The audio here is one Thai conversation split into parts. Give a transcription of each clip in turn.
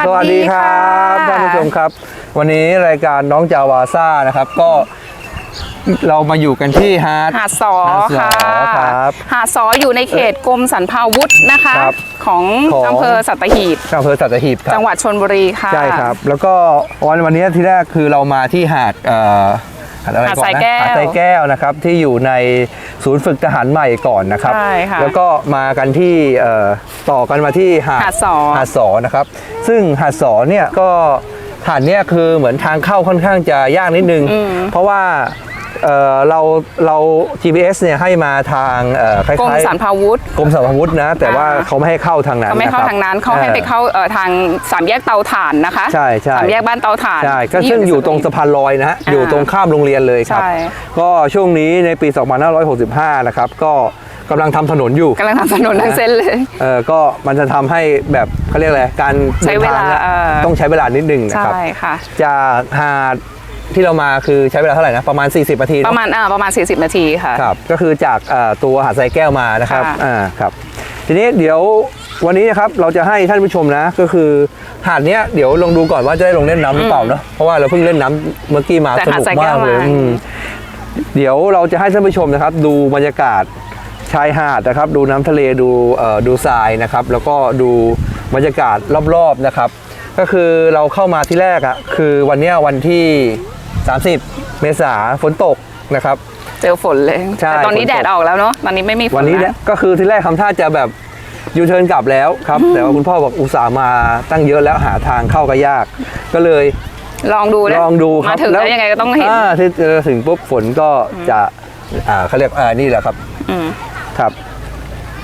วัสสวัสดีดีคค่ะรับท่านผู้ชมครับ วันนี้รายการน้องจาวาซ่านะครับก็เรามาอยู่กันที่ฮาร์ดหาดสอหาดสอค่ะครับหาดสออยู่ในเขตกรมสรรพาวุธนะคะครับของของอำเภอสัตหีบอำเภอสัตหีบครับจังหวัดชนบุรีค่ะใช่ครับ แล้วก็วันวันนี้ที่แรกคือเรามาที่หาดเอ่อหา ดอะไรหาดก่อนสายนะแก้วหาดสายแก้วนะครับที่อยู่ในศูนย์ฝึกทหารใหม่ก่อนนะครับ ใช่ค่ะ แล้วก็มากันที่เอ่อต่อกันมาที่หาดหาดสอ หาดสอนะครับ ซึ่งหาดสอเนี่ยก็หาดเนี่ยคือเหมือนทางเข้าค่อนข้างจะยากนิดนึง เพราะว่า เอ่อเราเรา GPS เนี่ยให้มาทางเอ่อคล้ายๆกรมสรรพาวุธ กรมสรรพาวุธนะ แต่ว่าอ่า เขาไม่ให้เข้าทางนั้นเขาไม่เข้าะครับทางนั้นเขาให้ไปเข้าเอ่อทางสามแยกเตาถ่านนะคะใช่ใช่สามแยกบ้านเตาถ่านใช่ก็ที่ซึ่งอยู่ในตรงสะพานลอยนะฮะอ่าอยู่ตรงข้ามโรงเรียนเลยครับ ใช่ก็ช่วงนี้ในปี 2565 นะครับ ก็กำลังทำถนนอยู่ กำลังทำถนนทั้งเส้นเลย เออก็มันจะทำให้แบบเขาเรียกอะไรการใช้เวลาดินทงนี่ยเออต้องใช้เวลานิดนึงนะครับ ใช่ค่ะ จากหาด ที่เรามาคือใช้เวลาเท่าไหร่นะ ประมาณ 40 นาทีเนปอะระมาณอ่าประมาณ 40 นาทีค่ะ ครับก็คือจากเอ่อตัวหาดทรายแก้วมานะครับค่ะ อ่าครับทีนี้เดี๋ยววันนี้นะครับเราจะให้ท่านผู้ชมนะก็คือหาดเนี้ยเดี๋ยวลองดูก่อนว่าจะได้ลงเล่นน้ำหรือเปล่าเนาะเพราะว่าเราเพิ่งเล่นน้ำเมื่อกี้มาแต่สหาดนุกทรายแก้มาวกเลยมาอืม เดี๋ยวเราจะให้ท่านผู้ชมนะครับ ดูบรรยากาศชายหาดนะครับ ดูน้ำทะเลดูเอ่อดูทรายนะครับ แล้วก็ดูบรรยากาศรอบๆนะครับ ก็คือเราเข้ามาที่แรกอะคือวันเนี้ยวันที่ 30 เมษาฝนตกนะครับ เจอฝนเลย ใช่แต่ตอนนี้ฝนตก แดดออกแล้วเนาะ ตอนนี้ไม่มีฝนวันนี้แล้เนี่ยก็คือที่แรกคำท่าจะแบบยูเทิร์นกลับแล้วครับ แต่ว่าคุณพ่อบอกอุตส่าห์มาตั้งเยอะแล้วหาทางเข้าก็ยาก ก็เลยลองดูนะลองดูครับมาถึงแล้วยังไงก็ต้องเห็นอ่าที่เจอถึงปุ๊บฝนก็จะอ่าเขาเรียกอ่านี่แหละครับอืมครับ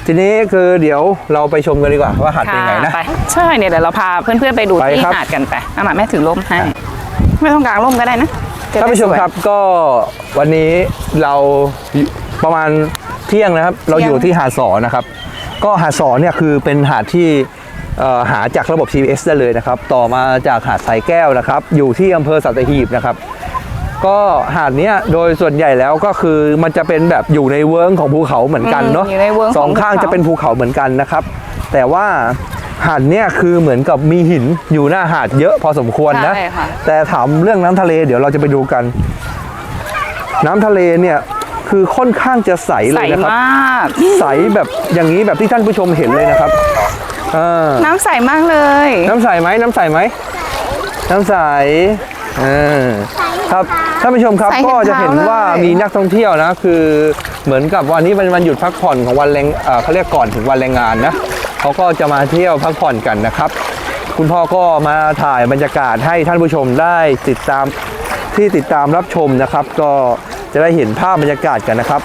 ทีนี้คือเดี๋ยวเราไปชมกันดีกว่าว่าหาดเป็นไงนะไปใช่เนี่ยเดี๋ยวเราพาเพื่อนๆไปดูไปที่ครับ หาดกันไปเอามาแม่ถือร่มให้ ไม่ต้องกางร่มก็ได้นะจะได้ท่านผู้ชมสวยครับก็วันนี้เราประมาณเที่ยงนะครับ เราอยู่ที่หาดสอนะครับ ก็หาดสอเนี่ยคือเป็นหาดที่เอ่อหาจากระบบ GPS ได้เลยนะครับ ต่อมาจากหาดสายแก้วนะครับ อยู่ที่อำเภอสัตหีบนะครับ ก็หาดเนี้ยโดยส่วนใหญ่แล้วก็คือมันจะเป็นแบบอยู่ในเวิร์งของภูเขาเหมือนกันเนาะอืมอยู่ในเวิ้งของสองข้างภูเขาจะเป็นภูเขาเหมือนกันนะครับ แต่ว่า หาดเนี้ยคือเหมือนกับมีหินอยู่หน้าหาดเยอะพอสมควรนะ ใช่ค่ะ แต่ถามเรื่องน้ำทะเลเดี๋ยวเราจะไปดูกัน น้ำทะเลเนี่ยคือค่อนข้างจะใสเลใสยนะครับ มาก ใสแบบอย่างนี้แบบที่ท่านผู้ชมเห็นเลยนะครับเออน้ำใสมากเลย น้ำใสไหมน้ำใสไหมน้ำใสเออครับท่านผู้ชมครับใสเห็นก็จะเห็นเท้าเลยว่ามีนักท่องเที่ยวนะ คือเหมือนกับวันนี้เป็นวันหยุดพักผ่อนของวันแรงเอ่อเขาเรียกก่อนถึงวันแรงงานนะ เขาก็จะมาเที่ยวพักผ่อนกันนะครับ คุณพ่อก็มาถ่ายบรรยากาศให้ท่านผู้ชมได้ติดตามที่ติดตามรับชมนะครับ ก็จะได้เห็นภาพบรรยากาศกันนะครับ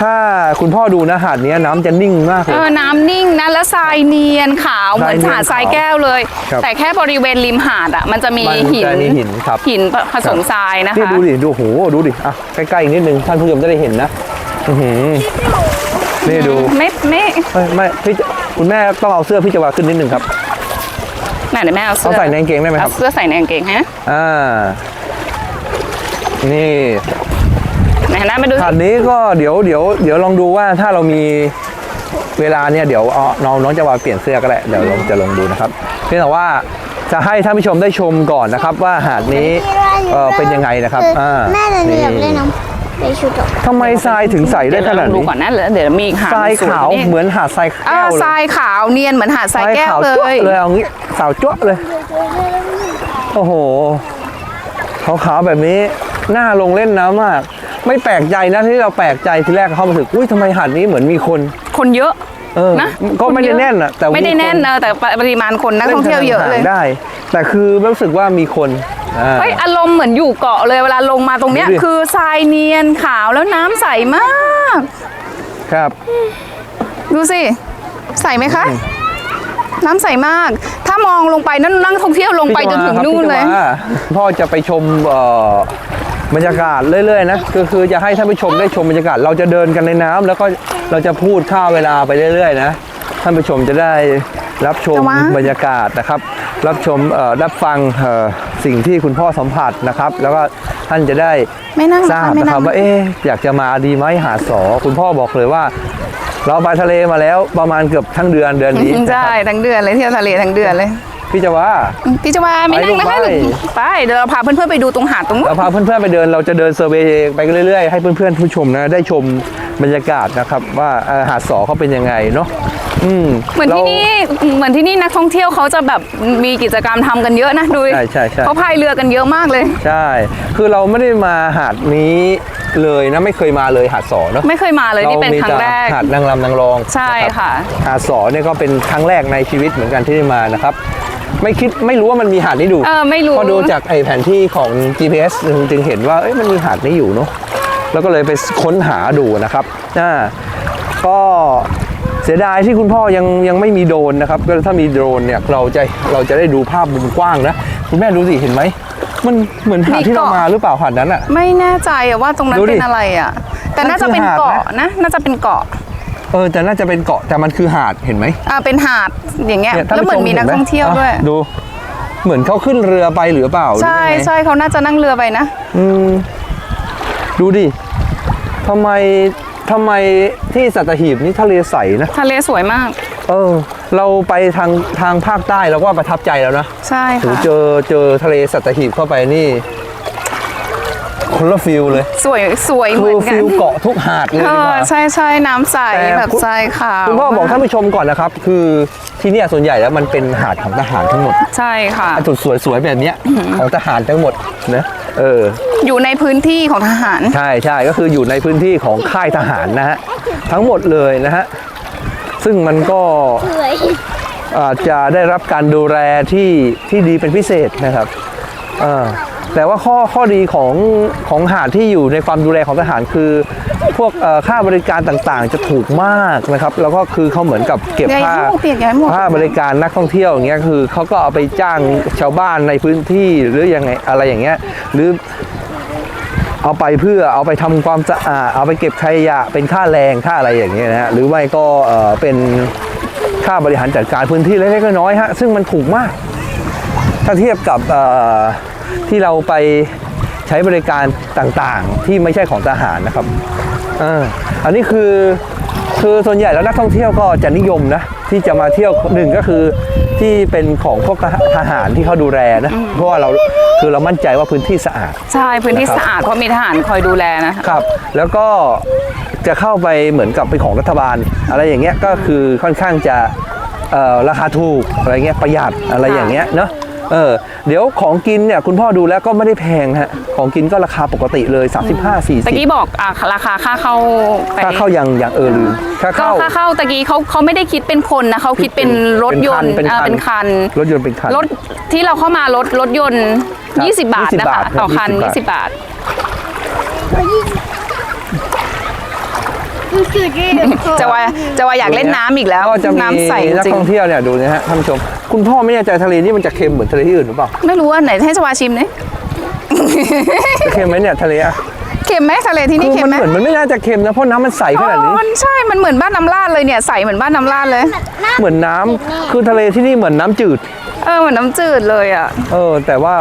ถ้าคุณพ่อดูนะหาดเนี้ยน้ำจะนิ่งมากเลเอย อน้ำนิ่งนะแล้วทรายเนียนขาวเหมือนทรายเนียนหาดทรายแก้วเลย ครับแต่แค่บริเวณริมหาดอะมันจะมีมันหินจะมีหินครับ หินผสมทรายนะนี่คะ ดูดิดูโหดูดิอะใกล้ๆอีกนิดนึงท่านผู้ชมจะได้เห็นนะอื้อหือนี่ดูไม่ไม่ ไม่ไม่พี่จะ คุณแม่ต้องเอาเสื้อพี่จะวาขึ้นนิดนึงครับไหนเดี๋ยวแม่เอาเสื้เอาอใส่ในกางเกงได้ไหมคเอารับ เสื้อใส่ในกางเกงฮะอ่า นี่ ไหนนะมาดูหาดนี้ก็เดี๋ยวเดี๋ยวเดี๋ยวลองดูว่าถ้าเรามีเวลาเนี่ยเดี๋ยวเอาน้องน้องจะวาเปลี่ยนเสื้อก็ได้เดี๋ยวเราจะลองดูนะครับเพียงแต่ว่าจะให้ท่านผู้ชมได้ชมก่อนนะครับ ว่าหาดนี้เอ่อเป็นยังไงนะครับอ่าแม่เลยหนูนี่อยากเล่นน้ำ ในชุดดอกทำไมทรายถึงใสได้ขนาดเยวเรลองดูนี้ก่อนนะเดี๋ยวเดี๋ยวมีอีกหาดทรายสวขาวนี่เหมือนหาดทรายเอแก้อวเลทรายยขาวเนียนเหมือนหาดทรายแก้วขาวเลจั๊วะยเลยเอางี้สาวจั๊วะเลย โอ้โหขาวๆแบบนี้น่าลงเล่นน้ำมาก ไม่แปลกใจนะที่เราแปลกใจทีแรกเข้ามาถึงอุ้ยทำไมหาดนี้เหมือนมีคน คนเยอะ เออ นะก็ไม่ได้แน่นอะแต่ไม่ได้แน่นคเนอะแต่ปริมาณคนนักท่องเที่ยวเยอะเลย ได้ แต่คือรู้สึกว่ามีคนอ่า เฮ้ยอารมณ์เหมือนอยู่เกาะเลยเวลาลงมาตรงเนี้ยดูดิคือทรายเนียนขาวแล้วน้ำใสมาก ครับ ดูสิ ใสไหมคะ น้ำใสมาก ถ้ามองลงไปนั่นนั่งท่องเที่ยวลงไปจนถึงพี่นู่นจะเลยว่าพ่อจะไปชมเอ่อบรรยากาศเรื่อยๆนะคือคือจะให้ท่านผู้ชมได้ชมบรรยากาศเราจะเดินกันในน้ำแล้วก็เราจะพูดข้าวเวลาไปเรื่อยๆนะท่านผู้ชมจะได้รับชมแต่ว่าบรรยากาศนะครับ รับชมเอ่อรับฟังเอ่อ สิ่งที่คุณพ่อสัมผัสนะครับ แล้วก็ท่านจะได้ไม่นั่งทราบไม่นะคนั่รับง ว่าเอ๊ะอยากจะมาดีไหมหาดสอ คุณพ่อบอกเลยว่า เราไปทะเลมาแล้วประมาณเกือบทั้งเดือนเดือนนี้นะใช่ครับ ทั้งเดือนเลยเที่ยวทะเลทั้งเดือนเลย พี่จะว่า พี่จะว่าไม่นั่งนะคะไปลูกไปเดี๋ยวเราพาเพื่อนๆไปดูตรงหาดตรงนู้นเราพาเพื่อนๆไปเดินเราจะเดินเซอร์เวย์ไปเรื่อยๆให้เพื่อนๆผู้ชมนะได้ชมบรรยากาศนะครับ ว่าเอ่อหาดสอเขาเป็นยังไงเนาะอืมเหมือนที่รานี่เหมือนที่นี่นักท่องเที่ยวเขาจะแบบมีกิจกรรมทำกันเยอะนะดูดิใช่ใช่ใช่เขาพายเรือกันเยอะมากเลย ใช่ คือเราไม่ได้มาหาดนี้เลยนะไม่เคยมาเลยหาดสอเนาะไม่เคยมาเลยนี่เป็นครั้งแรกหาดนางรำนางรองใช่นรับค่ะหาดสอเนี่ยก็เป็นครั้งแรกในชีวิตเหมือนกันที่ได้มานะครับ ไม่คิดไม่รู้ว่ามันมีหาดนี้อยู่เออไม่รู้ พอดูจากไอแผนที่ของ GPS จึงจึงเห็นว่าเอ้ยมันมีหาดนี้อยู่เนาะแล้วก็เลยไปค้นหาดูนะครับอ่าก็เสียดายที่คุณพ่อยังยังไม่มีโดรนนะครับก็ถ้ามีโดรนเนี่ยเราจะเราจะได้ดูภาพมุมกว้างนะคุณแม่ดูสิเห็นไหมมันเหมือนหาดที่เรามาหรือเปล่าหาดนั้นอะไม่แน่ใจอะว่าตรงนั้นดูดิเป็นอะไรอะแต่น่าจะเป็นนั่นคือหาดเกาะนะนะ น่าจะเป็นเกาะ เออแต่น่าจะเป็นเกาะแต่มันคือหาดเห็นไหมอ่าเป็นหาดอย่างเงี้ยยท่าแล้วเหมือนผู้ชมีนักไหท่องเที่ยวด้วยอะดู เหมือนเขาขึ้นเรือไปหรือเปล่าหรือใช่ยังไงใช่เขาน่าจะนั่งเรือไปนะ อืมดูดิทำไมทำไมที่สัตหีบนี่ทะเลใสนะ ทะเลสวยมาก เออ เราไปทางทางภาคใต้เราก็ประทับใจแล้วนะ ใช่โหค่ะเจอเจอทะเลสัตหีบเข้าไปนี่ คนละฟิลเลย สวยสวยเหคืมืออนกัฟินลเกาะทุกหาดเลยเอดีกอว่า ใช่ใช่น้ำใสแต่แบบคุณทรายขาวคุณพ่อบอกท่านผู้ชมก่อนนะครับ คือที่เนี่ยส่วนใหญ่แล้วมันเป็นหาดของทหารทั้งหมดใช่ค่ะ จุดสวยๆแบบเนี้ยของทหารทั้งหมดนะเออ อยู่ในพื้นที่ของทหาร ใช่ใช่ก็คืออยู่ในพื้นที่ของค่ายทหารนะฮะ ทั้งหมดเลยนะฮะ ซึ่งมันก็สวยอาจจะได้รับการดูแลที่ที่ดีเป็นพิเศษนะครับเออ แต่ว่าข้อข้อดีของของหาดที่อยู่ในความดูแลของทหารคือ พวกเอ่อค่าบริการต่างๆ จะถูกมากนะครับ แล้วก็คือเขาเหมือนกับเก็บอย่าให้ค่าหมวกเปียกอย่าให้หมวกค่าบริการนักท่องเที่ยวอย่างเงี้ยคือเขาก็เอาไปจ้างชาวบ้านในพื้นที่หรือยังไงอะไรอย่างเงี้ยหรือเอาไปเพื่อเอาไปทำความสะอาดเอาไปเก็บขยะเป็นค่าแรงค่าอะไรอย่างเงี้ยนะฮะหรือไม่ก็เอ่อเป็นค่าบริหารจัดการพื้นที่เล็กๆน้อยๆฮะซึ่งมันถูกมาก ถ้าเทียบกับเอ่อ ที่เราไปใช้บริการต่างๆ ที่ไม่ใช่ของทหารนะครับเอออันนี้คือคือส่วนใหญ่แล้วนักท่องเที่ยวก็จะนิยมนะที่จะมาเที่ยวหนึ่งก็คือที่เป็นของพวกทหารที่เขาดูแลนะเพราะว่าเราคือเรามั่นใจว่าพื้นที่สะอาด ใช่พื้นที่นะครับสะอาดเพราะมีทหารคอยดูแลนะคะครับ แล้วก็จะเข้าไปเหมือนกับเป็นของรัฐบาล อะไรอย่างเงี้ยก็คือค่อนข้างจะเอ่อราคาถูกอะไรเงี้ยประหยัดอะไรอย่างเงี้ยเนาะ เออเดี๋ยวของกินเนี่ยคุณพ่อดูแล้วก็ไม่ได้แพงฮะของกินก็ราคาปกติเลย 35ตะกี้40บอกอะราคาค่าเข้าไปค่าเข้ายังยังเออลืมค่าก็เข้าค่าเข้าตะกี้เขาเขาไม่ได้คิดเป็นคนนะเขาคิดเป็นรถยนต์เป็นอ่าคันเป็นคันรถยนต์เป็นคันรถที่เราเข้ามารถรถยนต์ครับ20 บาท20นะบาคะทครับต่อคัน 20 20บาทคือดี จะว่าจะว่าอยากเล่นน้ำอีกแล้วก็จะมีน้ำใสนักจริงท่องเที่ยวเนี่ยดูนะฮะท่านผู้ชม คุณพ่อไม่แน่ใจทะเลนี่มันจะเค็มเหมือนทะเลที่อื่นหรือเปล่าไม่รู้ว่าไหนให้จวาชิมเนี่ยจะเค็มไหมเนี่ยทะเลอะเค็มไหมทะเลที่นี่คือเค็มมันไหมเหมือนมันไม่น่าจะเค็มนะเพราะน้ำมันใสขนาดนี้อ๋อมันใช่มันเหมือนบ้านน้ำลาดเลยเนี่ยใสเหมือนบ้านน้ำลาดเลย เหมือนน้ำคือทะเลที่นี่เหมือนน้ำจืด เออเหมือนน้ำจืดเลยอะ เออ แต่ว่า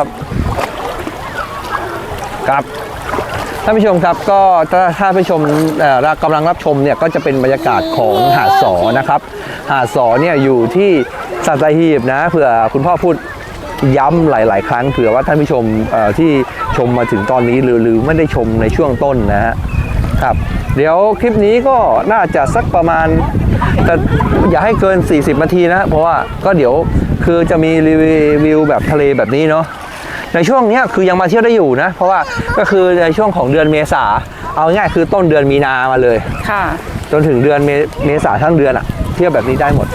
ครับ ท่านผู้ชมครับก็ถ้าถ้าผู้ชมกำลังรับชมเนี่ยก็จะเป็นบรรยากาศของหาดสอนะครับ หาดสอเนี่ยอยู่ที่สัตหีบนะเผื่อคุณพ่อพูดย้ำหลาย ๆ ครั้งเผื่อว่าท่านผู้ชมที่ชมมาถึงตอนนี้หรือหรือไม่ได้ชมในช่วงต้นนะฮะครับเดี๋ยวคลิปนี้ก็น่าจะสักประมาณ แต่อย่าให้เกิน 40 นาทีนะ เพราะว่าก็เดี๋ยวคือจะมีรีวิวแบบทะเลแบบนี้เนาะ ในช่วงเนี้ยคือยังมาเที่ยวได้อยู่นะ เพราะว่าก็คือในช่วงของเดือนเมษาเอาง่ายคือต้นเดือนมีนามาเลยค่ะ จนถึงเดือนเมเมษาทั้งเดือนอะเที่ยวแบบนี้ได้หมด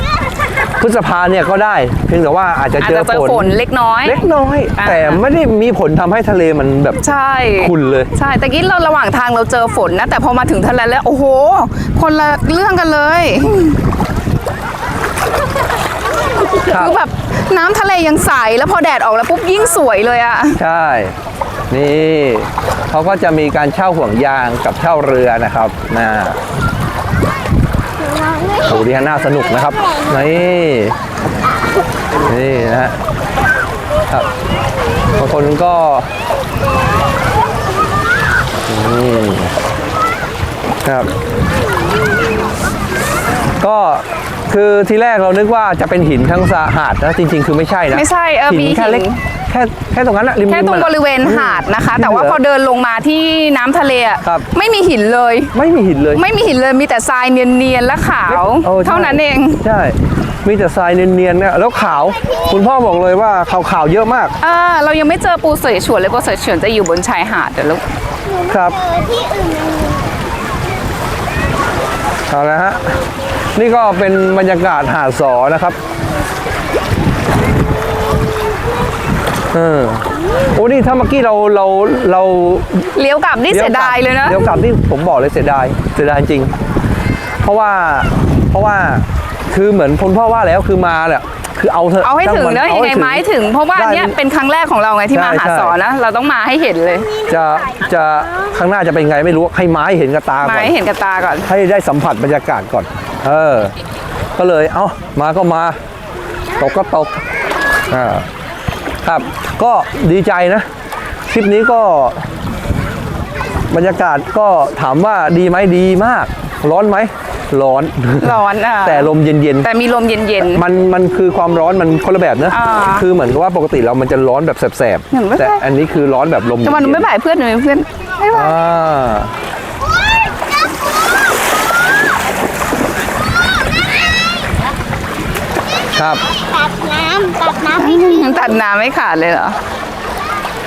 พฤษภาเนี่ยก็ได้เพียงแต่ว่าอาจจะอาจเจอจะเจอฝนฝนเล็กน้อย เล็กน้อยอ่าแต่ไม่ได้มีผลทำให้ทะเลมันแบบใช่ขุ่นเลยใช่ตะกี้เราระหว่างทางเราเจอฝนนะแต่พอมาถึงทะเลแล้วโอ้โห คนละเรื่องกันเลย ครับ คือแบบน้ำทะเลยังใส แล้วพอแดดออกแล้วปุ๊บยิ่งสวยเลยอะใช่ นี่เขาก็จะมีการเช่าห่วงยางกับเช่าเรือนะครับนะโอ้ดีฮะน่าสนุกนะครับ นี่นี่นะฮะครับบางคนก็นี่ครับ ก็คือทีแรกเรานึกว่าจะเป็นหินทั้งสะหาดนะจริง ๆ คือไม่ใช่นะไม่ใช่เออหินมีแค่หินเล็กแค่แค่ตรงนั้นอะริมแค่ตรงมันอะ บริเวณหาดนะคะ ที่แต่ว่าเหลือพอเดินลงมาที่น้ำทะเลอะครับ ไม่มีหินเลย ไม่มีหินเลย ไม่มีหินเลยมีแต่ทรายเนียนๆและขาวโอ้ใช่เท่านั้นเอง ใช่ มีแต่ทรายเนียนๆเนี่ยแล้วขาว คุณพ่อบอกเลยว่าขาวๆเยอะมากเออเรายังไม่เจอปูเสยฉวนเลยปูเสยฉวนจะอยู่บนชายหาดเดี๋ยวลูกครับ เออที่อื่นมันมีเอาละฮะ นี่ก็เป็นบรรยากาศหาดสอนะครับเออโอ้นี่ถ้าเมื่อกี้เราเราเราเลี้ยวกลับนี่เสียดายเลยนะเดี๋ยวกลับนี่ผมบอกเลยเสียดายเสียดายจริง เพราะว่าเพราะว่าคือเหมือนคุณพ่อว่าแล้วคือมาแหละคือเอาเถอะเอาให้ถึงช่ามัเนอะอายังให้ไงไม้ถึง เพราะว่าอันเนี้ยได้เป็นครั้งแรกของเราไงที่มาใช่หาใช่สอนนะเราต้องมาให้เห็นเลย จะจะข้างหน้าจะเป็นไงไม่รู้ให้ไม้เห็นกับตาก่มาอนให้เห็นกับตาก่อน ให้ได้สัมผัสบรรยากาศก่อน เออ ก็เลยเอ้ามาก็มา ตกก็ตกอ่าครับก็ดีใจนะ คลิปนี้ก็บรรยากาศก็ถามว่าดีไหมดีมาก ร้อนไหมร้อน ร้อนอะแต่ลมเย็นแต่มีลมเย็นๆมันมันคือความร้อนมันคนละแบบนะอ่า คือเหมือนกับว่าปกติเรามันจะร้อนแบบแสบเห็นไหมๆแต่อันนี้คือร้อนแบบลมๆจะมาหนูเย็ไม่นๆบ่ายเพื่อนหนูเพื่อนไม่บ่ายอ่า ครับตัดน้ำตัดน้ำไม่ได้ยังตัดน้ำไม่ขาดเลยเหรอ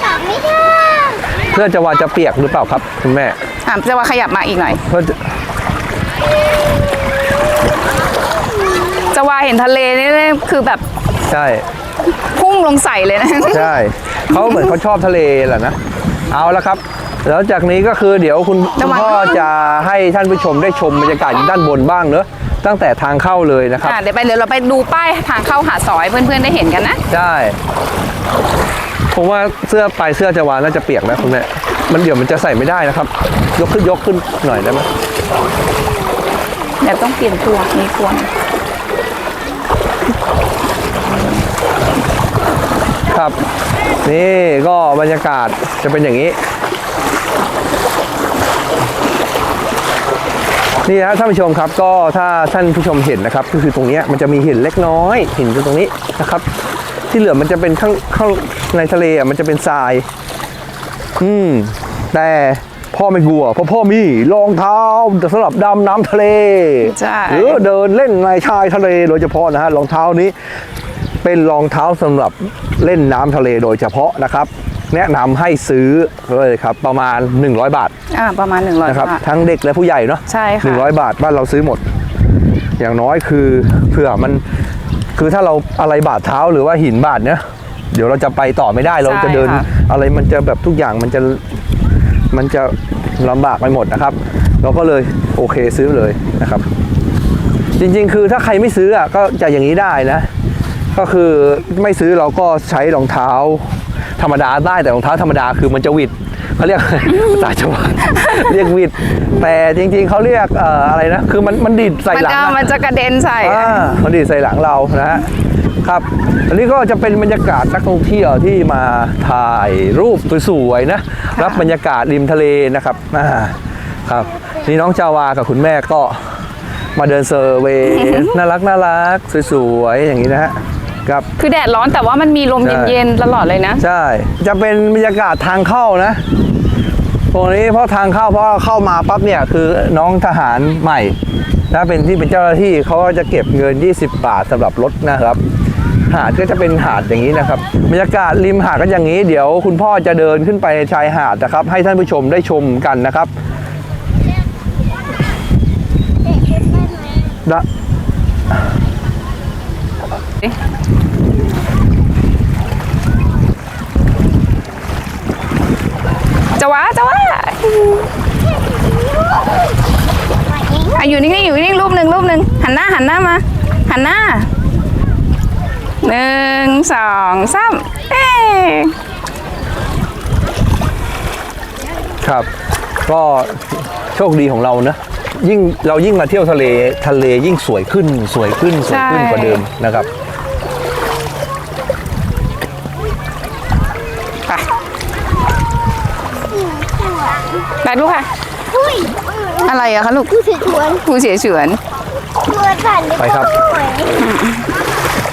ตัดไม่ได้เพื่อจะว่าจะเปียกหรือเปล่าครับคุณแม่อะจะว่าขยับมาอีกหน่อย เพื่อจะจะว่าเห็นทะเลนี่คือแบบใช่พุ่งลงใส่เลยนะใช่เขาเหมือนเขาชอบทะเลแหละนะเอาละครับแล้วจากนี้ก็คือเดี๋ยวคุณคุณพ่อจะให้ท่านผู้ชมได้ชมบรรยากาศอยู่ด้านบนบ้างเนอะ ตั้งแต่ทางเข้าเลยนะครับอะเดี๋ยวไปเดี๋ยวเราไปดูป้ายทางเข้าหาดสอยเพื่อนๆได้เห็นกันนะใช่ผมว่าเสื้อปลายเสื้อจะวานน่าจะเปียกนะคุณแม่มันเดี๋ยวมันจะใส่ไม่ได้นะครับ ยกขึ้นยกขึ้นหน่อยได้ไหมเดี๋ยวต้องเปลี่ยนตัวมีควรครับ นี่ก็บรรยากาศจะเป็นอย่างนี้ นี่นะท่านผู้ชมครับก็ถ้าท่านผู้ชมเห็นนะครับ ก็คือตรงเนี้ยมันจะมีหินเล็กน้อยหินอยู่ตรงนี้นะครับ ที่เหลือมันจะเป็นข้างข้างในทะเลอะมันจะเป็นทราย อืม แต่พ่อไม่กลัวเพราะพ่อมีรองเท้าสำหรับดำน้ำทะเลใช่หรือเดินเล่นในชายทะเลโดยเฉพาะนะฮะรองเท้านี้ เป็นรองเท้าสำหรับเล่นน้ำทะเลโดยเฉพาะนะครับ แนะนำให้ซื้อเลยครับประมาณ 100 บาทอ่าประมาณ 100นะครับบาท ทั้งเด็กและผู้ใหญ่เนาะใช่ค่ะ หนึ่งร้อยบาทบ้านเราซื้อหมด อย่างน้อยคือเผื่อมันคือถ้าเราอะไรบาดเท้าหรือว่าหินบาดเนี่ยเดี๋ยวเราจะไปต่อไม่ได้เราจะเดินอะไรมันจะแบบทุกอย่างมันจะมันจะลำบากไปหมดนะครับ เราก็เลยโอเคซื้อเลยนะครับ จริงๆ คือถ้าใครไม่ซื้ออะก็จะอย่างนี้ได้นะ ก็คือไม่ซื้อเราก็ใช้รองเท้า ธรรมดาได้แต่รองเท้าธรรมดาคือมันจะหวิดเขาเรียกภาษาชาวบ้านเรียกหวิดแต่จริง ๆเขาเรียกเอ่ออะไรนะคือมันมันดิดใส่มันหลังจะอะมันจะกระเด็นใส่อ่ามันดีดใส่หลังเรานะฮะครับอันนี้ก็จะเป็นบรรยากาศนักท่องเที่ยวที่มาถ่ายรูปสวยๆนะรับบรรยากาศริมทะเลนะครับอ่าครับนี่น้องจาวากับคุณแม่ก็มาเดินเซอร์เวย์น่ารักน่ารักสวยๆอย่างนี้นะฮะ ครับคือแดดร้อนแต่ว่ามันมีลมใช่เย็นๆตลอดเลยนะ ใช่ จะเป็นบรรยากาศทางเข้านะตรงนี้เพราะทางเข้าเพราะเข้ามาปั๊บเนี่ยคือน้องทหารใหม่ถ้าเป็นที่เป็นเจ้าหน้าที่เขาก็จะเก็บเงิน 20 บาทสำหรับรถนะครับ หาดก็จะเป็นหาดอย่างนี้นะครับบรรยากาศริมหาดก็อย่างนี้ เดี๋ยวคุณพ่อจะเดินขึ้นไปชายหาดนะครับ ให้ท่านผู้ชมได้ชมกันนะครับนะ จะว่าจะว่าอะอยู่นิ่งๆอยู่นิ่งๆรูปหนึ่งรูปหนึ่งหันหน้าหันหน้ามาหันหน้าหนึ่งสองสามเอ้ยครับ ก็โชคดีของเรานะยิ่งเรายิ่งมาเที่ยวทะเลทะเลยิ่งสวยขึ้นสวยขึ้นสวยขึ้นกว่าเดิมนะครับ ไปลูกค่ะอุ้ยอะไรอะคะลูกผู้ถือทวนครูเสียเฉือนเมื่อผ่านไปไปครับ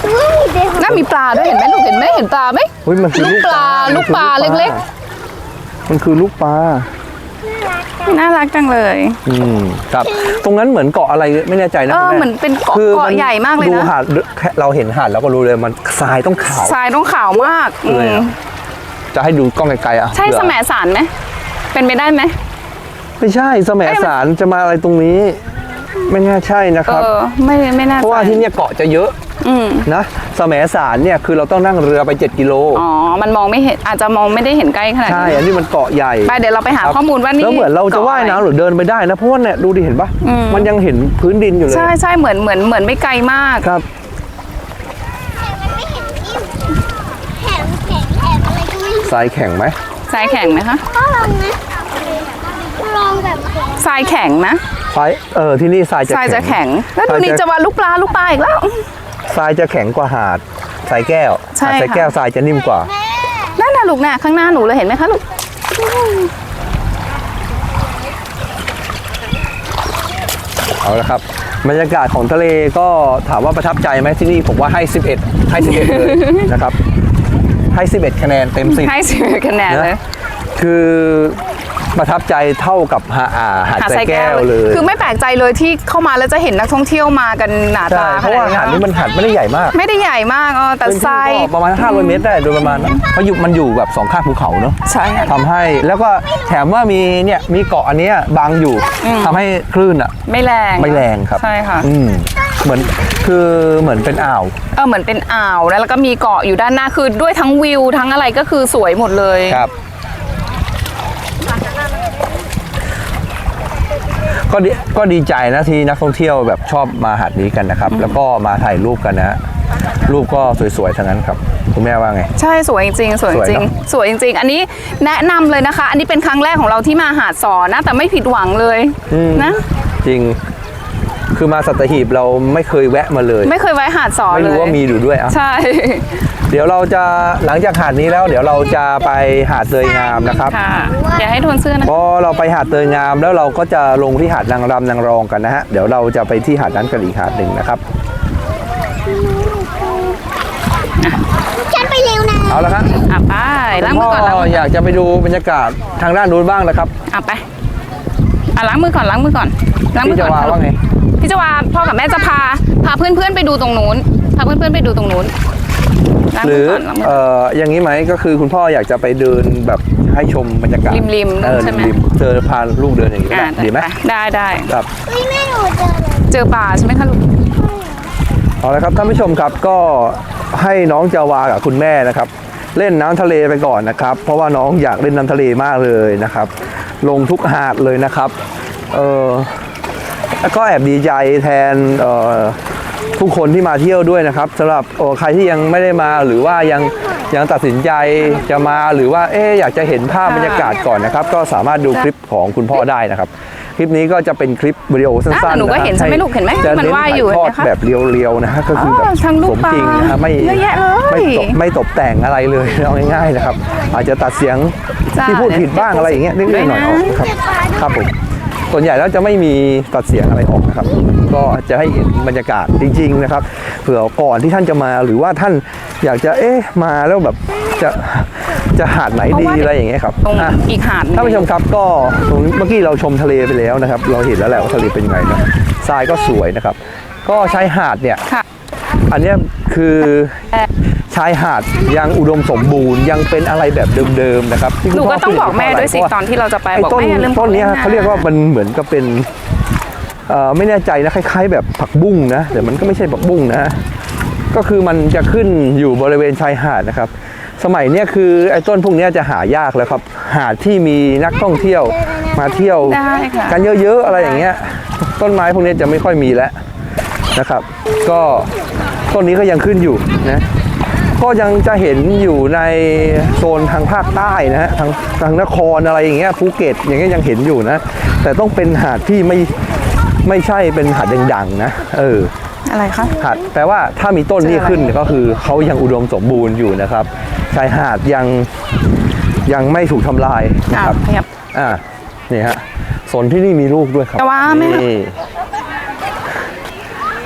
อุ้ยเด็กน่ามีปลาด้วยเห็นไหมลูกเห็นไหมเห็นปลาไหมเฮ้ยมันคือลูกปลาลูกปลาเล็กๆ มันคือลูกปลาน่ารักจังเลย อืมครับ ตรงนั้นเหมือนเกาะอะไรไม่แน่ใจนะเออคุณแเหมือนเป็นเกาะคือเกาะใหญ่มากเลยนะดูหาดแค่เราเห็นหาดแล้วก็รู้เลยมันทรายต้องขาวทรายต้องขาวมากอืเลยมอะจะให้ดูกล้องไกลๆอะใช่เผื่อสมสารไหมเป็นไปได้ไหม ไม่ใช่สมสารจะมาอะไรตรงนี้ ไม่น่าใช่นะคเอรับอไม่ไม่น่าเพราะว่าใช่ที่เนี่ยเกาะจะเยอะอืมนะสมสารเนี่ยคือเราต้องนั่งเรือไป 7 กิโล อ๋อ มันมองไม่เห็นอาจจะมองไม่ได้เห็นใกล้ขนาดใช่นี้อันนี้มันเกาะใหญ่ ไปเดี๋ยวเราไปหาครับข้อมูลว่านี่แล้วเหมือนเราจะว่ายน้ำหรือเดินไปได้นะ เพราะว่าเนี่ยดูดิเห็นปะอืมมันยังเห็นพื้นดินอยู่เลย ใช่ใช่เหมือนเหมือนเหมือนไม่ไกลมาก ครับมันไม่เห็นอิ่มแถมแข็งแถมอะไรก็ไม่รู้ทรายแข็งไหมทรายแข็งไหมคะก็ลองนะ ลองแบบแข็งทรายแข็งนะทรายเออที่นี่ทรายจะทรายจะแข็ง แล้วทดูรายนี่จะว่าลูกปลาลูกปลาอีกแล้วทรายจะแข็งกว่าหาดทรายแก้วใช่หาดทรายค่ะแก้วทรายจะนิ่มกว่านั่นน่ะลูกน่ะข้างหน้าหนูเลยเห็นไหมคะลูกเอาละครับบรรยากาศของทะเลก็ถามว่าประทับใจไหมที่นี่ผมว่าให้ 11 ให้ 11 เลยนะครับให้ 11 คะแนนเต็ม10ให้สิบคะแนนเลยคือ ประทับใจเท่ากับหาอ่าหาดทรายแก้วเลย คือไม่แปลกใจเลยที่เข้ามาแล้วจะเห็นนักท่องเที่ยวมากันหนาใช่ตาเพราะว่าหาดนี้มันหาดไม่ได้ใหญ่มาก ไม่ได้ใหญ่มากอ๋อแต่พื้นทที่รายก็ประมาณ 500 เมตรได้โดยประมาณนั้นเพราะอยู่มันอยู่แบบสองข้างภูเขาเนาะใช่ค่ะทำให้แล้วก็แถมว่ามีเนี่ยมีเกาะอันเนี้ยบังอยู่ทำให้คลื่นอะไม่แรงไม่แรงครับใช่ค่ะอืมเหมือนคือเหมือนเป็นอ่าวเออเหมือนเป็นอ่าวนะแล้วก็มีเกาะอยู่ด้านหน้าคือด้วยทั้งวิวทั้งอะไรก็คือสวยหมดเลยครับ ก็ดีก็ดีใจนะที่นักท่องเที่ยวแบบชอบมาหาดนี้กันนะครับ แล้วก็มาถ่ายรูปกันนะรูปก็สวยๆทั้งนั้นครับ คุณแม่ว่าไง ใช่สวยจริงๆสวยสวยจริงเนอะสวยจริง ๆ อันนี้แนะนำเลยนะคะ อันนี้เป็นครั้งแรกของเราที่มาหาดสอนนะแต่ไม่ผิดหวังเลยอืมนะ จริง คือมาสัตหีบเราไม่เคยแวะมาเลย ไม่เคยไว้หาดสอนไม่เลยรู้ว่ามีอยู่ด้วยอะ ใช่ เดี๋ยวเราจะหลังจากหาดนี้แล้ว เดี๋ยวเราจะไปหาดเตยงามนะครับค่ะอย่าให้โทนเสื้อนะพอเราไปหาดเตยงามแล้วเราก็จะลงที่หาดนางรำนางรองกันนะฮะเดี๋ยวเราจะไปที่หาดนั้นกันอีกหาดหนึ่งนะครับฉันไปเร็วนะเอาละครับอะไปล้างมือก่อนล้างมืออยากจะไปดูบรรยากาศทางด้านนู้นบ้างนะครับอะไปอะล้างมือก่อนล้างมือก่อนล้างมืพี่อจะก่อนว่าว่าไงพี่จะว่าพ่อกับแม่จะพาพาเพื่อนๆไปดูตรงนู้นพาเพื่อนๆไปดูตรงนู้น ล้างหมืรืออก่อนล้างมือเอ่ออย่างนี้ไหมก็คือคุณพ่ออยากจะไปเดินแบบให้ชมบรรยากาศริมๆเออใช่ไหม ริมๆเจอพาลูกเดินอย่างนี้อะได้ดีไหมได้ได้ครับอุ้ยแม่หนูเจอเลยเจอป่าใช่ไหมคะลูก เอาละครับท่านผู้ชมครับก็ให้น้องจาวากับคุณแม่นะครับ เล่นน้ำทะเลไปก่อนนะครับ เพราะว่าน้องอยากเล่นน้ำทะเลมากเลยนะครับ ลงทุกหาดเลยนะครับเออแล้วก็แอบดีใจแทนเอ่อ ทุกคนที่มาเที่ยวด้วยนะครับสำหรับเอ่อใครที่ยังไม่ได้มาหรือว่ายังยังตัดสินใจจะมาหรือว่าเอ๊ะอยากจะเห็นภาพบรรยากาศก่อนนะครับ ก็สามารถดูคลิปของคุณพ่อได้นะครับคลิปนี้ก็จะเป็นคลิปวิดีโอสั้นๆอะหนูก็ะครับเห็นใช่ไหมลูกเห็นไหมจะมันเน้นว่ายอยู่ถ่ายทอดนะคะแบบเรียวๆนะฮะก็คือแบบอ๋อทั้งลูกสมจริงนะฮะไม่ปลาเยอะแยะเลยไม่ตกไม่ตกแต่งอะไรเลยเอาง่ายๆนะครับ อาจจะตัดเสียงจ้าที่พูดผิดบ้างอะไรอย่างเงี้ยนิดๆหน่อยๆออกนะครับครับผม ส่วนใหญ่แล้วจะไม่มีตัดเสียงอะไรออกนะครับ ก็จะให้เห็นบรรยากาศจริง ๆ นะครับ เผื่อก่อนที่ท่านจะมาหรือว่าท่านอยากจะเอ๊ะมาแล้วแบบจะจะหาดไหนดีอะไรอย่างเงี้ยครับตรงอะอีกหาดหนึ่งท่านผู้ชมครับก็ตรงนี้เมื่อกี้เราชมทะเลไปแล้วนะครับ เราเห็นแล้วแหละว่าทะเลเป็นยังไงนะทรายก็สวยนะครับ ก็ชายหาดเนี่ยค่ะอันเนี้ยคือ ชายหาดยังอุดมสมบูรณ์ยังเป็นอะไรแบบเดิมๆนะครับที่หคุณนูพ่ก็ต้องบอกแม่ด้วยสิเพราะาตอนที่เราจะไปไอ้บอกต้นแม่อย่าลืมต้นเนี้ยของล่ะเขาเรียกว่ามันเหมือนกับเป็นเอ่อไม่แน่ใจนะคล้าย ๆ แบบผักบุ้งนะแต่มันก็ไม่ใช่ผักบุ้งนะก็คือมันจะขึ้นอยู่บริเวณชายหาดนะครับ สมัยเนี้ยคือไอ้ต้นพวกเนี้ยจะหายากแล้วครับ หาดที่มีนักท่องเที่ยวมาเที่ยวได้ค่ะกันเยอะๆอะไรอย่างเงี้ย ต้นไม้พวกเนี้ยจะไม่ค่อยมีแล้วนะครับ ก็ต้นนี้ก็ยังขึ้นอยู่นะ ก็ยังจะเห็นอยู่ในโซนทางภาคใต้นะฮะทางทางนครอะไรอย่างเงี้ยภูเก็ตอย่างเงี้ยยังเห็นอยู่นะ แต่ต้องเป็นหาดที่ไม่ไม่ใช่เป็นหาดดังๆนะเอออะไรคะหาดแปลว่าถ้ามีต้นนี้ขึ้นเนี่ยก็คือเขายังอุดมสมบูรณ์อยู่นะครับชายหาดยังยังไม่ถูกทำลายนะอะครับขยับอ่านี่ฮะสนที่นี่มีลูกด้วยครับแต่ว่าไม่นี่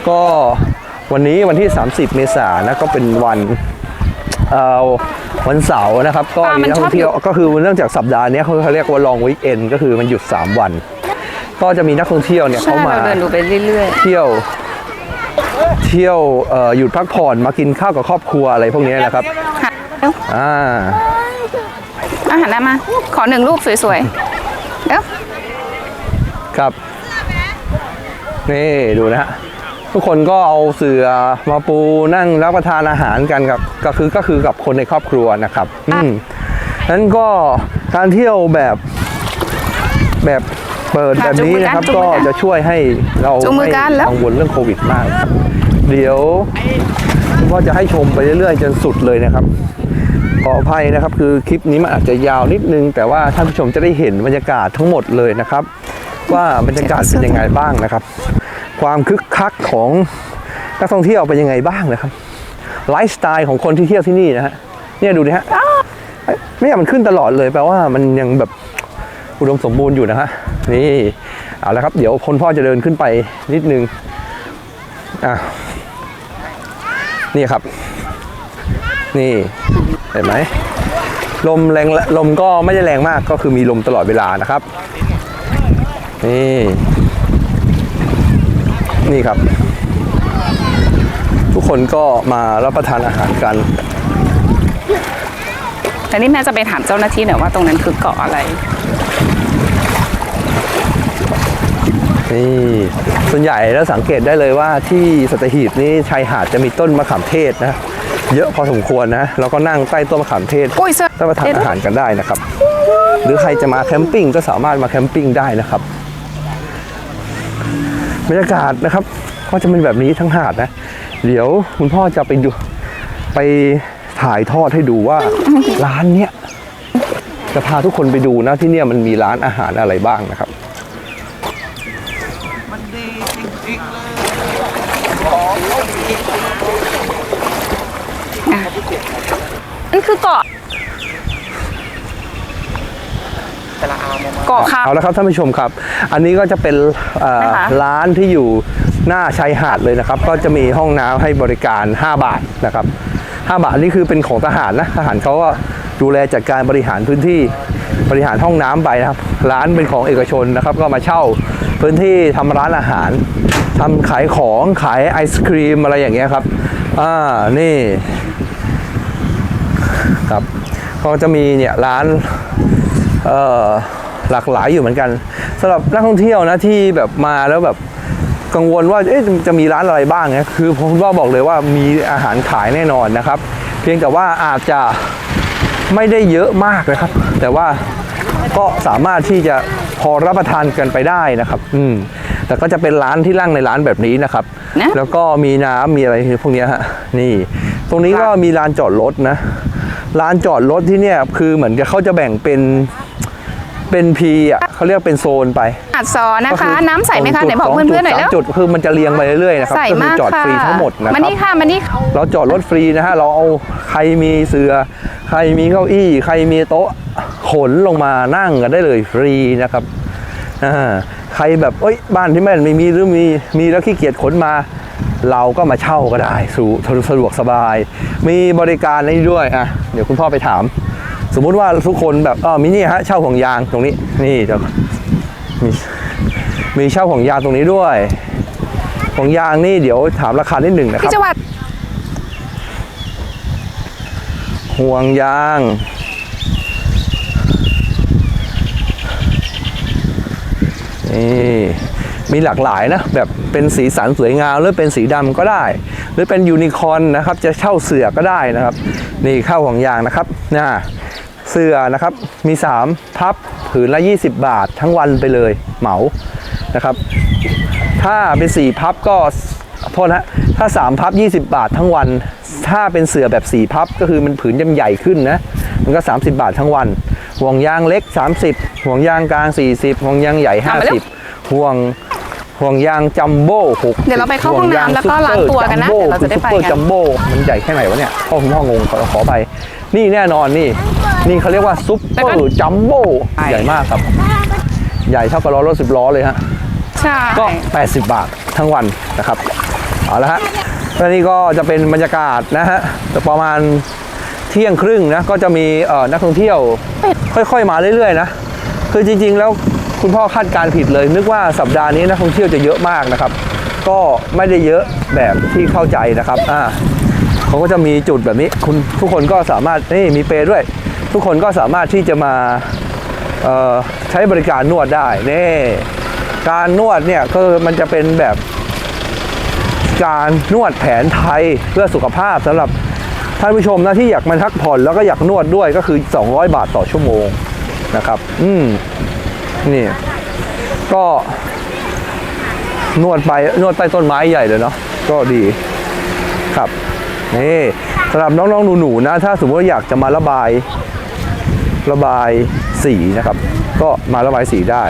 ก็วันนี้วันที่ 30 เมษายนนะก็เป็นวันเอ่อ วันเสาร์นะครับ ก็ปลามัมีนนักชอบท่องเที่ยวอยู่ก็คือเนื่องจากสัปดาห์นี้เขาเขาเรียกว่าลองวีคเอนก็คือมันหยุด 3 วัน ก็จะมีนักท่องเที่ยวเนี่ยใช่เขามาเราเดินดูไปเรื่อยเที่ยวเที่ยวเอ่อหยุดพักผ่อนมากินข้าวกับครอบครัวอะไรพวกนี้นะครับๆหันเร็วอ่าเอาหันหน้ามา ขอหนึ่งรูปสวยๆเร็วครับ นี่ ดูนะฮะ ทุกคนก็เอาเสือมาปูนั่งรับประทานอาหารกันกับก็คือก็คือกับคนในครอบครัวนะครับ อืมนั้นก็การเที่ยวแบบแบบเปิดแบบนี้นะครับ ก็จะช่วยให้เราไม่กังวลเรื่องโควิดมากครับเดี๋ยวก็จะให้ชมไปเรื่อยๆ จนสุดเลยนะครับขออภัยนะครับคือคลิปนี้มันอาจจะยาวนิดนึง แต่ว่าท่านผู้ชมจะได้เห็นบรรยากาศทั้งหมดเลยนะครับ ว่าบรรยากาศเป็นยังไงบ้างนะครับ ความคึกคักของนักท่องเที่ยวเป็นยังไงบ้างนะครับไลฟ์สไตล์ของคนที่เที่ยวที่นี่นะฮะเนี่ยดูดิฮะเอ้ยไม่อยากมันขึ้นตลอดเลยแปลว่ามันยังแบบอุดมสมบูรณ์อยู่นะฮะนี่เอาละครับเดี๋ยวคนพ่อจะเดินขึ้นไปนิดนึงอะนี่ครับ นี่เห็นไหมลมแรงลมก็ไม่ได้แรงมากก็คือมีลมตลอดเวลานะครับ นี่ นี่ครับ ทุกคนก็มารับประทานอาหารกัน แต่นี่แม่จะไปถามเจ้าหน้าที่หน่อยว่าตรงนั้นคือเกาะอะไร นี่ส่วนใหญ่แล้วสังเกตได้เลยว่าที่สัตหีบนี่ชายหาดจะมีต้นมะขามเทศนะ เยอะพอสมควรนะแล้วก็นั่งใต้ต้นมะขามเทศอุ้ยเสื้อรับประทานอาหารกันได้นะครับ หรือใครจะมาแคมปิ้งก็สามารถมาแคมปิ้งได้นะครับ บรรยากาศนะครับ ก็จะเป็นแบบนี้ทั้งหาดนะ เดี๋ยวคุณพ่อจะไปดูไปถ่ายทอดให้ดูว่าร้านเนี้ยจะพาทุกคนไปดูนะที่เนี่ยมันมีร้านอาหารอะไรบ้างนะครับนั่นคือเกาะ เกาะค่ะเอาละครับท่านผู้ชมครับ อันนี้ก็จะเป็นเอ่อนะคะ ร้านที่อยู่หน้าชายหาดเลยนะครับ ก็จะมีห้องน้ำให้บริการ 5 บาทนะครับ 5 บาทนี่คือเป็นของทหารนะทหารเขาก็ดูแลจัดการบริหารพื้นที่บริหารห้องน้ำไปนะครับ ร้านเป็นของเอกชนนะครับ ก็มาเช่าพื้นที่ทำร้านอาหารทำขายของขายไอศครีมอะไรอย่างเงี้ยครับอ่านี่ ครับก็จะมีเนี่ยร้านเอ่อ หลากหลายอยู่เหมือนกันสำหรับนักท่องเที่ยวนะที่แบบมาแล้วแบบกังวลว่าเอ๊ะจะมีร้านอะไรบ้างเนี่ยคือผมว่าบอกเลยว่ามีอาหารขายแน่นอนนะครับ เพียงแต่ว่าอาจจะไม่ได้เยอะมากนะครับ แต่ว่าก็สามารถที่จะพอรับประทานกันไปได้นะครับ อืมแต่ก็จะเป็นร้านที่ร่างในร้านแบบนี้นะครับนะแล้วก็มีน้ำมีอะไรพวกเนี้ยฮะนี่ ตรงนี้ก็มีลานจอดรถนะลานจอดรถที่เนี่ยคือเหมือนกับเขาจะแบ่งเป็น เป็นพีอะเขาเรียกเป็นโซนไปหาดซอนะก็คะอน้ำใสไหมคะตรงไหนจุดบอกสงเพื่อนๆหน่อยจุดแล้วสามจุดคือมันจะเรียงไปเรื่อยๆนะครับใสก็คืมาอกจอดค่ะฟรีทั้งหมดนะคมารับนี่ค่ะมานี่เราจอดรถฟรีนะฮะเราเอาใครมีเสือ ใครมีเก้าอี้ ใครมีโต๊ะขนลงมานั่งกันได้เลยฟรีนะครับอ่าใครแบบเอ้ยบ้านที่แม่ไม่มีหรือมีมีแล้วขี้เกียจขนมาเราก็มาเช่าก็ได้สูสะดวกสบาย มีบริการนี้ด้วยอะเดี๋ยวคุณพ่อไปถาม สมมุติว่าทุกคนแบบเออมีนี่ฮะเช่าห่วงยางตรงนี้ นี่เดี๋ยวมีมีเช่าห่วงยางตรงนี้ด้วยห่วงยางนี่เดี๋ยวถามราคานิดหนึ่งนะคพี่รับจังหวัดห่วงยาง นี่มีหลากหลายนะ แบบเป็นสีสันสวยงามหรือเป็นสีดำก็ได้ หรือเป็นยูนิคอร์นนะครับ จะเช่าเสือก็ได้นะครับ นี่ข้าวห่วงยางนะครับนะ เสือนะครับมี 3 พับผืนละ 20 บาททั้งวันไปเลยเหมานะครับ ถ้าเป็น 4 พับก็โทษนะถ้า 3 พับ 20 บาททั้งวัน ถ้าเป็นเสือแบบ 4 พับก็คือมันผืนยำใหญ่ขึ้นนะมันก็ 30 บาททั้งวัน ห่วงยางเล็ก 30 ห่วงยางกลาง 40 ห่วงยางใหญ่เอาไปเร็ว50 ห่วง ห่วงยางจัมโบ้60เดี๋ยวเราไปเข้าห้องน้ำแล้วก็ล้างตัวกันนะห่วงยเดี๋ยวเราจะได้ไปซุปเปอร์กันจัมโบ้มันใหญ่แค่ไหนวะเนี่ยพ่อคุณพ่องงขอขอไป นี่แน่นอนนี่ นี่เขาเรียกว่าซุปเปอร์จัมโบ้ใหญ่มากครับ ใหญ่เท่ากับล้อรถสิบล้อเลยฮะใช่ก็ 80 บาททั้งวันนะครับเอาละฮะแล้วนี่ก็จะเป็นบรรยากาศนะฮะแต่ประมาณเที่ยงครึ่งนะก็จะมีเอ่อนักท่องเที่ยว ค่อยๆมาเรื่อยๆนะคือจริงๆแล้ว คุณพ่อคาดการผิดเลย นึกว่าสัปดาห์นี้นักท่องเที่ยวจะเยอะมากนะครับ ก็ไม่ได้เยอะแบบที่เข้าใจนะครับอ่าเขาก็จะมีจุดแบบนี้คุณทุกคนก็สามารถนี่มีเปรด้วย ทุกคนก็สามารถที่จะมาใช้บริการนวดได้นี่การนวดเนี่ยก็มันจะเป็นแบบการนวดแผนไทยเพื่อสุขภาพสำหรับท่านผู้ชมนะที่อยากมาพักผ่อนแล้วก็อยากนวดด้วยก็คือ 200 บาทต่อชั่วโมงนะครับ อืม นี่ ก็นวดไปนวดใต้ต้นไม้ใหญ่เลยเนาะก็ดีครับนี่สำหรับน้องๆหนูๆนะ ถ้าสมมติว่าอยากจะมาระบายระบายสีนะครับ ก็มาระบายสีได้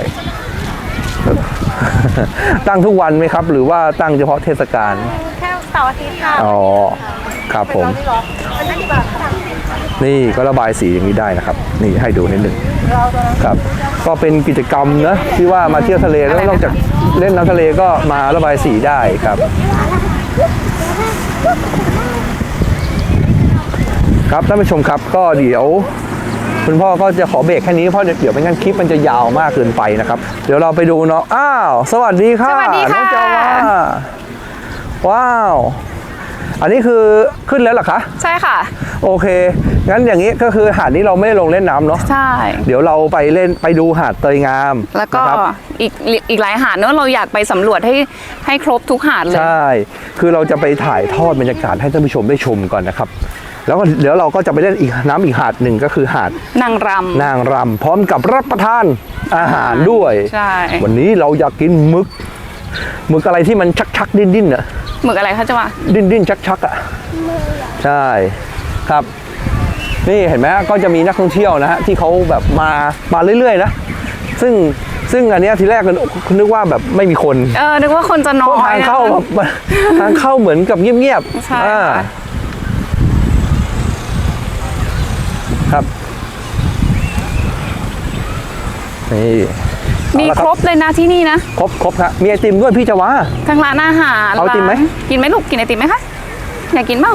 ตั้งทุกวันไหมครับ หรือว่าตั้งเฉพาะเทศกาลแค่เสาร์อาทิตย์ค่ะอ๋อครับผม นี่ก็ระบายสีอย่างนี้ได้นะครับ นี่ให้ดูนิดหนึ่งครับ ก็เป็นกิจกรรมนะที่ว่ามาเที่ยวทะเลแล้วนอกจากเล่นน้ำทะเลก็มาระบายสีได้ครับ ครับท่านผู้ชมครับก็เดี๋ยวคุณพ่อก็จะขอเบรกแค่นี้เพราะเดี๋ยวไม่งั้นคลิปมันจะยาวมากเกินไปนะครับ เดี๋ยวเราไปดูเนาะอ้าว สวัสดีค่ะสวัสดีค่ะน้องจาว่าว้าว อันนี้คือขึ้นแล้วเหรอคะ ใช่ค่ะ โอเค งั้นอย่างนี้ก็คือหาดนี้เราไม่ได้ลงเล่นน้ำเนาะ ใช่ เดี๋ยวเราไปเล่นไปดูหาดเตยงาม แล้วก็นะครับ อีกอีกหลายหาดเนอะเราอยากไปสำรวจให้ให้ครบทุกหาดเลย ใช่ คือเราจะไปถ่ายทอดบรรยากาศให้ท่านผู้ชมได้ชมก่อนนะครับ แล้วก็เดี๋ยวเราก็จะไปเล่นอีกน้ำอีกหาดหนึ่งก็คือหาดนางรำ นางรำพร้อมกับรับประทานอาหารด้วย ใช่ วันนี้เราอยากกินหมึก หมึกอะไรที่มันชักชักๆดิ้นดิ้นๆอะหมึกอะไรคะจะว่าดิ้นดิ้นชักชักๆอะใช่ครับ นี่เห็นไหมก็จะมีนักท่องเที่ยวนะฮะที่เขาแบบมามาเรื่อยๆนะซึ่งซึ่งอันเนี้ยทีแรกคุณนึกว่าแบบไม่มีคน เออ นึกว่าคนจะน้เพอราะยทางนะเข้าแบบทางเข้าเหมือนกับเงียบใช่ๆอ่าค่ะครับนี่ มีเอาละครบเลยนะที่นี่นะ ครบครบครับมีไอติมด้วยพี่จะว่าทั้งร้านอาหารเอาไอติมไหมร้นกินไหมลูกกินไอติมไหมคะอยากกินบ้าง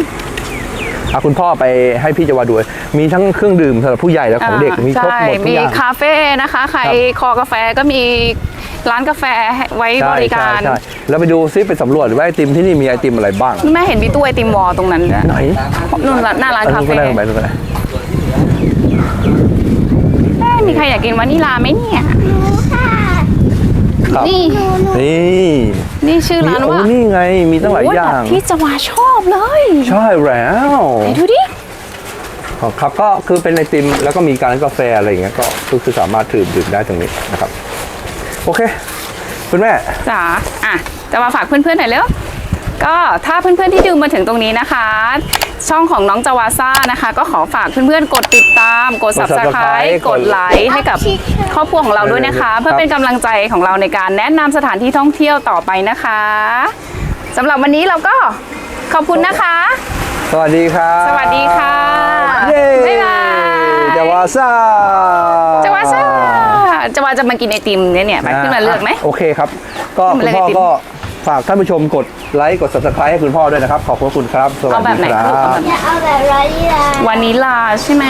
อะคุณพ่อไปให้พี่จะว่าดูมีทั้งเครื่องดื่มสำหรับผู้ใหญ่และของเด็กมีครบใช่หมดทุกมีอย่างคาเฟ่นะคะใครครับคอกาแฟก็มีร้านกาแฟไว้บริการใช่ใช่แล้วไปดูซิไปสำรวจว่าไอติมที่นี่มีไอติมอะไรบ้าง แม่เห็นมีตู้ไอติมวอลตรงนั้นด้วยไหนนู่นละหน้าร้านอันคานู้นก็เฟ่ ได้ไปนู้นก็ได้ เอ้ย มีใครอยากกินวานิลาไหมเนี่ย ครับ นี่ นี่นี่ชื่อร้านโอ้ว่านี่ไง มีตั้งหลายโอ้อย่าง แบบที่จะว่าชอบเลยใช่แล้วไหนดูดิ ครับก็คือเป็นไอติมแล้วก็มีการกาแฟอะไรอย่างเงี้ยก็คือคือสามารถดื่มดื่มได้ตรงนี้นะครับ โอเค คุณแม่จ๋าอะ จะมาฝากเพื่อนๆหน่อยเร็ว ก็ถ้าเพื่อนๆที่ดูมาถึงตรงนี้นะคะ ช่องของน้องจาวาซ่านะคะ ก็ขอฝากเพื่อนๆกดติดตาม กด กด subscribe Subscribe กดไลค์ให้กับครอบครัวของเราด้วยนะคะ เพื่อเป็นกำลังใจของเราในการแนะนำสถานที่ท่องเที่ยวต่อไปนะคะสำหรับวันนี้เราก็ขอบคุณนะคะ สวัสดีครับสวัสดีค่ะเย้บ๊ายบาย จาวาซ่าจาวาซ่าจาวาจะมากินไอติมเนี่ยเนี่ยไปขึ้นมาเลือกไหมโอเคครับ ก็ขึ้นคุมาณเลือกพ่อไอติม ก็ ฝากท่านผู้ชมกดไลค์กด subscribe ให้คุณพ่อด้วยนะครับ ขอบพระคุณครับ สวัสเอาแบดีบไหนครัลูกเอาแบบบไหนจะเอาแบบไรล่ะวานิลาใช่ไหม